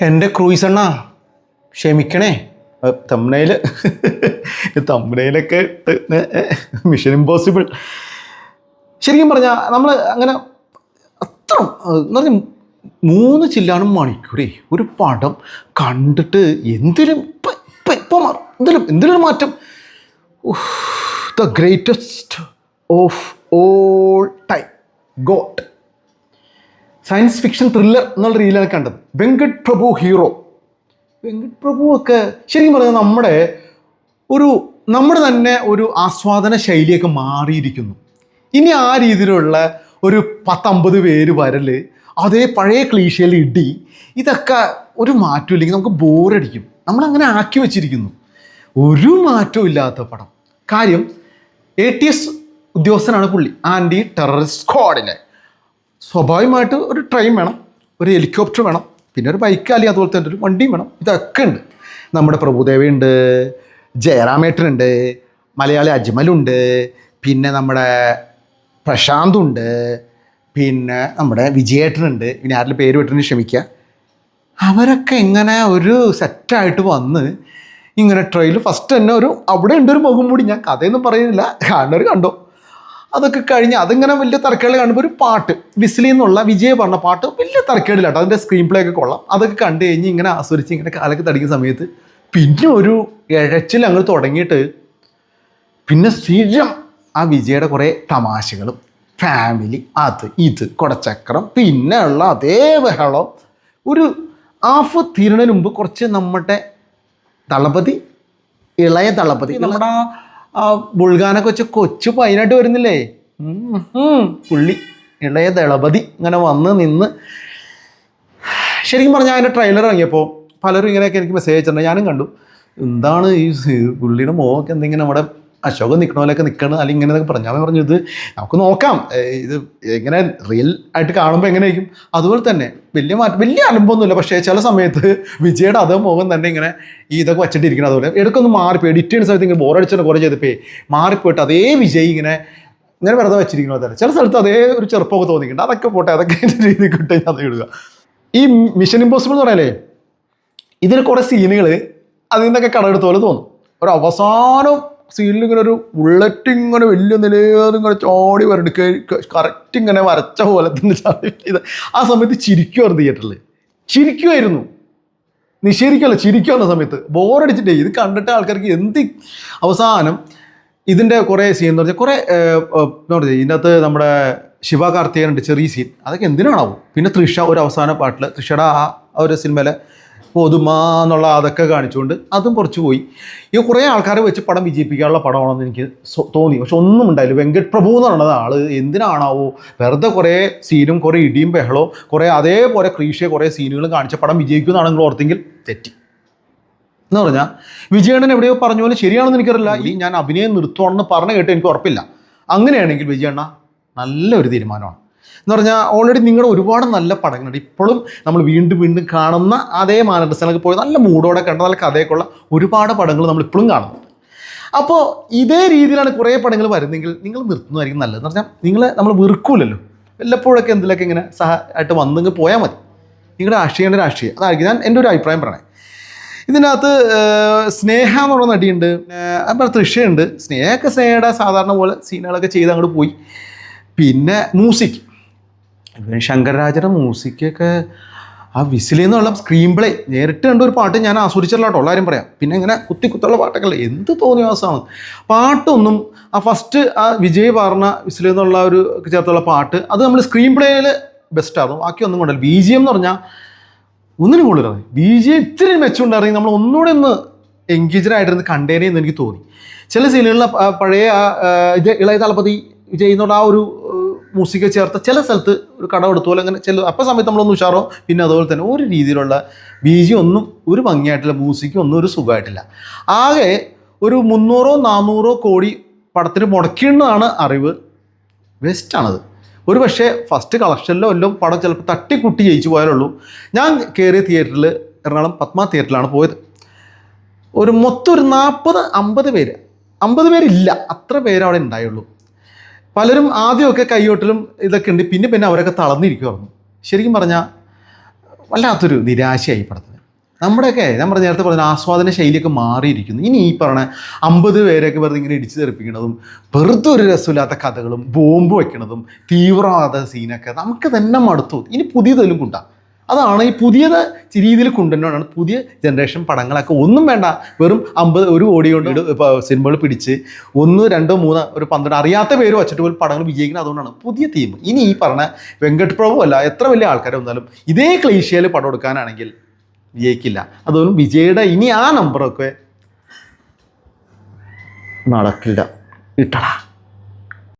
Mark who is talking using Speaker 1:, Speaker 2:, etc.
Speaker 1: എന്റെ ക്രൂയിസ് അണ്ണാ ക്ഷമിക്കണേ തമ്മനയിൽ തമ്മനയിലൊക്കെ mission impossible ശരിക്കും പറഞ്ഞാൽ നമ്മൾ അങ്ങനെ അത്ര എന്ന് പറഞ്ഞാൽ മൂന്ന് ചില്ലാണ് മണിക്കൂടി ഒരു പടം കണ്ടിട്ട് എന്തിനും ഇപ്പം ഇപ്പം ഇപ്പം എന്തിനും എന്തിനൊരു മാറ്റം. The greatest of all time GOAT science fiction thriller എന്നുള്ള രീതിയിലാണ് കണ്ടത്. വെങ്കട് പ്രഭു ഹീറോ വെങ്കട് പ്രഭു ഒക്കെ ശരിക്കും പറഞ്ഞാൽ നമ്മുടെ ഒരു നമ്മുടെ തന്നെ ഒരു ആസ്വാദന ശൈലിയൊക്കെ മാറിയിരിക്കുന്നു. ഇനി ആ രീതിയിലുള്ള ഒരു പത്തമ്പത് പേര് വരൽ അതേ പഴയ ക്ലീശയിൽ ഇടി ഇതൊക്കെ ഒരു മാറ്റം ഇല്ലെങ്കിൽ നമുക്ക് ബോറടിക്കും നമ്മളങ്ങനെ ആക്കി വെച്ചിരിക്കുന്നു. ഒരു മാറ്റവും ഇല്ലാത്ത പടം. കാര്യം എ ടി എസ് ഉദ്യോഗസ്ഥനാണ് പുള്ളി. ആന്റി ടെററിസ്റ്റ് സ്ക്വാഡിലെ സ്വാഭാവികമായിട്ട് ഒരു ട്രെയിൻ വേണം ഒരു ഹെലികോപ്റ്റർ വേണം പിന്നെ ഒരു ബൈക്ക് അല്ലെങ്കിൽ അതുപോലെ തന്നെ ഒരു വണ്ടിയും വേണം. ഇതൊക്കെ ഉണ്ട്. നമ്മുടെ പ്രഭുദേവയുണ്ട് ജയറാമേട്ടനുണ്ട് മലയാളി അജ്മലുണ്ട് പിന്നെ നമ്മുടെ പ്രശാന്തുണ്ട് പിന്നെ നമ്മുടെ വിജയേട്ടനുണ്ട്. ഇനി ആരുടെ പേര് വിട്ടിന് ക്ഷമിക്കുക അവരൊക്കെ ഇങ്ങനെ ഒരു സെറ്റായിട്ട് വന്ന് ഇങ്ങനെ ട്രെയിൽ ഫസ്റ്റ് തന്നെ ഒരു അവിടെ ഉണ്ട് ഒരു മുഖം മൂടി. ഞാൻ കഥയൊന്നും പറയുന്നില്ല. കാണുന്നവർ കണ്ടോ. അതൊക്കെ കഴിഞ്ഞ് അതിങ്ങനെ വലിയ തരക്കേട് കാണുമ്പോൾ ഒരു പാട്ട് വിസിലി എന്നുള്ള വിജയ് പറഞ്ഞ പാട്ട് വലിയ തരക്കേടില്ലാട്ടോ അതിന്റെ സ്ക്രീൻ പ്ലേ ഒക്കെ കൊള്ളാം. അതൊക്കെ കണ്ടു കഴിഞ്ഞ് ഇങ്ങനെ ആസ്വദിച്ച് ഇങ്ങനെ കാലൊക്കെ തടിക്കുന്ന സമയത്ത് പിന്നെ ഒരു ഇഴച്ചിൽ അങ്ങ് തുടങ്ങിയിട്ട് പിന്നെ സ്ഥിരം ആ വിജയുടെ കുറേ തമാശകളും ഫാമിലി അത് ഇത് കുടച്ചക്രം പിന്നെ ഉള്ള അതേ ബഹളം. ഒരു ആഫ് തീരണതിന് മുമ്പ് കുറച്ച് നമ്മുടെ തളപതി ഇളയ തളപതി നമ്മുടെ ആ- ബുൾഗാന വെച്ച് കൊച്ചു പൈനായിട്ട് വരുന്നില്ലേ? പുള്ളി ഇളയ ദളപതി ഇങ്ങനെ വന്ന് നിന്ന്. ശരിക്കും പറഞ്ഞാൽ അതിന്റെ ട്രെയിലർ ഇറങ്ങിയപ്പോൾ പലരും ഇങ്ങനെയൊക്കെ എനിക്ക് മെസ്സേജ് അയച്ചിട്ടുണ്ട്. ഞാനും കണ്ടു. എന്താണ് ഈ പുള്ളിയുടെ മോക്ക് എന്തെങ്കിലും നമ്മുടെ അശോകൻ നിൽക്കണ പോലെയൊക്കെ നിൽക്കണം അല്ലെങ്കിൽ ഇങ്ങനെയൊക്കെ പറഞ്ഞു. അവൻ പറഞ്ഞു ഇത് നമുക്ക് നോക്കാം. ഇത് എങ്ങനെ റിയൽ ആയിട്ട് കാണുമ്പോൾ എങ്ങനെയായിരിക്കും? അതുപോലെ തന്നെ വലിയ മാറ്റം വലിയ അനുഭവമൊന്നുമില്ല പക്ഷേ ചില സമയത്ത് വിജയുടെ അതേ മുഖം തന്നെ ഇങ്ങനെ ഈ ഇതൊക്കെ വച്ചിട്ടിരിക്കണം അതുപോലെ. ഇടയ്ക്കൊന്ന് മാറിപ്പോയി. എഡിറ്റ് ചെയ്യുന്ന സമയത്ത് ഇങ്ങനെ ബോറടിച്ചിട്ട് കുറേ ചെയ്തപ്പോ മാറിപ്പോയിട്ട് അതേ വിജയ് ഇങ്ങനെ ഇങ്ങനെ വെറുതെ വെച്ചിരിക്കണോ തന്നെ. ചില സ്ഥലത്ത് അതേ ഒരു ചെറുപ്പമൊക്കെ തോന്നിക്കുന്നുണ്ട് അതൊക്കെ പോട്ടെ അതൊക്കെ രീതിയിൽ കിട്ടി അത് ഇടുക. ഈ മിഷൻ ഇമ്പോസിബിൾ എന്ന് പറയലേ ഇതിൽ കുറേ സീനുകൾ അതിൽ നിന്നൊക്കെ കടമെടുത്ത പോലെ തോന്നും. ഒരു അവസാനം സീനിൽ ഇങ്ങനെ ഒരു ബുള്ളറ്റ് ഇങ്ങനെ വലിയ നിലയേറും ഇങ്ങനെ ചോടി വരണ്ട്. കറക്റ്റ് ഇങ്ങനെ വരച്ച പോലെ തന്നെ ആ സമയത്ത് ചിരിക്കുമായിരുന്നു തിയേറ്ററിൽ ചിരിക്കുമായിരുന്നു നിഷേധിക്കല്ല ചിരിക്കാവുന്ന സമയത്ത്. ബോറടിച്ചിട്ടേ ഇത് കണ്ടിട്ട് ആൾക്കാർക്ക് എന്ത് അവസാനം ഇതിന്റെ കുറേ സീൻ എന്ന് പറഞ്ഞാൽ കുറേ എന്താ പറയുക ഇതിനകത്ത് നമ്മുടെ ശിവ കാർത്തികനുണ്ട് ചെറിയ സീൻ അതൊക്കെ എന്തിനാണാവും? പിന്നെ തൃഷ ഒരു അവസാന പാട്ടിൽ തൃഷയുടെ ആ ഒരു സിനിമയിലെ പൊതുമ എന്നുള്ള അതൊക്കെ കാണിച്ചുകൊണ്ട് അതും കുറച്ച് പോയി. ഈ കുറേ ആൾക്കാരെ വെച്ച് പടം വിജയിപ്പിക്കാനുള്ള പടമാണെന്ന് എനിക്ക് തോന്നി. പക്ഷെ ഒന്നും ഉണ്ടായില്ല. വെങ്കട് പ്രഭു എന്ന് പറയുന്നത് ആൾ എന്തിനാണാവോ വെറുതെ കുറേ സീനും കുറേ ഇടിയും ബഹളവും കുറേ അതേപോലെ ക്രീഷയെ കുറേ സീനുകളും കാണിച്ച പടം വിജയിക്കുമെന്നാണ് നിങ്ങൾ ഓർത്തെങ്കിൽ തെറ്റി. എന്ന് പറഞ്ഞാൽ വിജയണ്ണൻ എവിടെയോ പറഞ്ഞ പോലെ ശരിയാണെന്ന് എനിക്കറിയില്ല. ഈ ഞാൻ അഭിനയം നിർത്തുവാണെന്ന് പറഞ്ഞു കേട്ട് എനിക്ക് ഉറപ്പില്ല. അങ്ങനെയാണെങ്കിൽ വിജയണ്ണ നല്ലൊരു തീരുമാനമാണ്. എന്ന് പറഞ്ഞാൽ ഓൾറെഡി നിങ്ങളുടെ ഒരുപാട് നല്ല പടങ്ങളുണ്ട്. ഇപ്പോഴും നമ്മൾ വീണ്ടും വീണ്ടും കാണുന്ന അതേ മാനരസനൊക്കെ പോയി നല്ല മൂടോടെ കണ്ട നല്ല കഥയൊക്കെയുള്ള ഒരുപാട് പടങ്ങൾ നമ്മൾ ഇപ്പോഴും കാണുന്നുണ്ട്. അപ്പോൾ ഇതേ രീതിയിലാണ് കുറേ പടങ്ങൾ വരുന്നെങ്കിൽ നിങ്ങൾ നിർത്തുന്നതായിരിക്കും നല്ലത്. എന്ന് പറഞ്ഞാൽ നിങ്ങൾ നമ്മൾ വെറുക്കൂലല്ലോ. വല്ലപ്പോഴൊക്കെ എന്തിലൊക്കെ ഇങ്ങനെ സഹ ആയിട്ട് വന്നെങ്കിൽ പോയാൽ മതി. നിങ്ങളുടെ രാഷ്ട്രീയമാണ് രാഷ്ട്രീയം. അതായിരിക്കും ഞാൻ എന്റെ ഒരു അഭിപ്രായം പറയണേ. ഇതിനകത്ത് സ്നേഹ എന്നുള്ള നടിയുണ്ട്. അപ്പം തൃഷയുണ്ട് സ്നേഹമൊക്കെ സ്നേഹയുടെ സാധാരണ പോലെ സീനുകളൊക്കെ ചെയ്ത് അങ്ങോട്ട് പോയി. പിന്നെ മ്യൂസിക്. ശങ്കരരാജയുടെ മ്യൂസിക്കൊക്കെ ആ വിസിലെന്നുള്ള സ്ക്രീൻ പ്ലേ നേരിട്ട് കണ്ട ഒരു പാട്ട് ഞാൻ ആസ്വദിച്ചില്ല കേട്ടോ എല്ലാവരും പറയാം. പിന്നെ ഇങ്ങനെ കുത്തി കുത്തുള്ള പാട്ടൊക്കെ എന്ത് തോന്നിയ ദിവസമാണ് പാട്ടൊന്നും ആ ഫസ്റ്റ് ആ വിജയ് പറഞ്ഞ വിസിലെന്നുള്ള ഒരു ചേർത്തുള്ള പാട്ട് അത് നമ്മൾ സ്ക്രീൻ പ്ലേയിൽ ബെസ്റ്റായിരുന്നു ബാക്കി ഒന്നും കൊണ്ടല്ല. ബി ജി എം എന്ന് പറഞ്ഞാൽ ഒന്നിനും കൂടുതലാണ് ബി ജി എം ഇത്തിരി മെച്ചമുണ്ടായിരുന്നെങ്കിൽ നമ്മൾ ഒന്നുകൂടെ ഒന്ന് എൻഗേജഡ് ആയിട്ടിരുന്ന് കണ്ടേനെ എന്ന് എനിക്ക് തോന്നി. ചില സീനുകളിൽ പഴയ ഇത് ഇളയ തളപതി വിജയ് എന്നുള്ള ആ ഒരു മ്യൂസിക് ചേർത്ത ചില സ്ഥലത്ത് ഒരു കടം എടുത്തു പോലെ അങ്ങനെ ചില അപ്പം സമയത്ത് നമ്മളൊന്ന് ഉഷാറോ പിന്നെ അതുപോലെ തന്നെ ഒരു രീതിയിലുള്ള ബീജി ഒന്നും ഒരു ഭംഗിയായിട്ടില്ല മ്യൂസിക്കും ഒന്നും ഒരു സുഖമായിട്ടില്ല. ആകെ ഒരു മുന്നൂറോ നാനൂറോ കോടി പടത്തിന് മുടക്കിയെന്നാണ് അറിവ്. വേസ്റ്റാണത് ഒരു പക്ഷേ ഫസ്റ്റ് കളക്ഷനിലോ എല്ലാം പടം ചിലപ്പോൾ തട്ടിക്കുട്ടി ജയിച്ചു പോയാലുള്ളൂ. ഞാൻ കയറിയ തിയേറ്ററിൽ എറണാകുളം പത്മ തിയേറ്ററിലാണ് പോയത്. ഒരു മൊത്തം ഒരു നാൽപ്പത് അമ്പത് പേര്. അമ്പത് പേരില്ല അത്ര പേര് അവിടെ ഉണ്ടായുള്ളൂ. പലരും ആദ്യമൊക്കെ കൈയോട്ടിലും ഇതൊക്കെ ഉണ്ട്. പിന്നെ പിന്നെ അവരൊക്കെ തളർന്നിരിക്കുമായിരുന്നു ശരിക്കും പറഞ്ഞാൽ വല്ലാത്തൊരു നിരാശയായി പടത്തിന്. നമ്മുടെയൊക്കെ ഞാൻ പറഞ്ഞ നേരത്തെ പറഞ്ഞ ആസ്വാദന ശൈലിയൊക്കെ മാറിയിരിക്കുന്നു. ഇനി ഈ പറഞ്ഞ അമ്പത് പേരെയൊക്കെ വെറുതെ ഇങ്ങനെ ഇടിച്ചു തെറിപ്പിക്കുന്നതും വെറുതെ ഒരു രസമില്ലാത്ത കഥകളും ബോംബ് വയ്ക്കണതും തീവ്രവാദ സീനൊക്കെ നമുക്ക് തന്നെ മടുത്തു. ഇനി പുതിയതെല്ലാം കൊണ്ടാ. അതാണ് ഈ പുതിയത് രീതിയിൽ കൊണ്ടുവരുന്നതാണ്. പുതിയ ജനറേഷൻ പടങ്ങളൊക്കെ. ഒന്നും വേണ്ട. വെറും അമ്പത് ഒരു കോടി കൊണ്ട് സിനിമകൾ പിടിച്ച് ഒന്ന് രണ്ടോ മൂന്നോ ഒരു പന്ത്രണ്ട് അറിയാത്ത പേര് വച്ചിട്ട് പോലും പടങ്ങൾ വിജയിക്കുന്നത് അതുകൊണ്ടാണ് പുതിയ തീം ഇനി ഈ പറഞ്ഞ വെങ്കട്ട് പ്രഭു അല്ല എത്ര വലിയ ആൾക്കാർ വന്നാലും ഇതേ ക്ലീശയിൽ പടം എടുക്കാനാണെങ്കിൽ വിജയിക്കില്ല. അതുകൊണ്ട് വിജയുടെ ഇനി ആ നമ്പറൊക്കെ നടക്കില്ല. ഇട്ടടാ.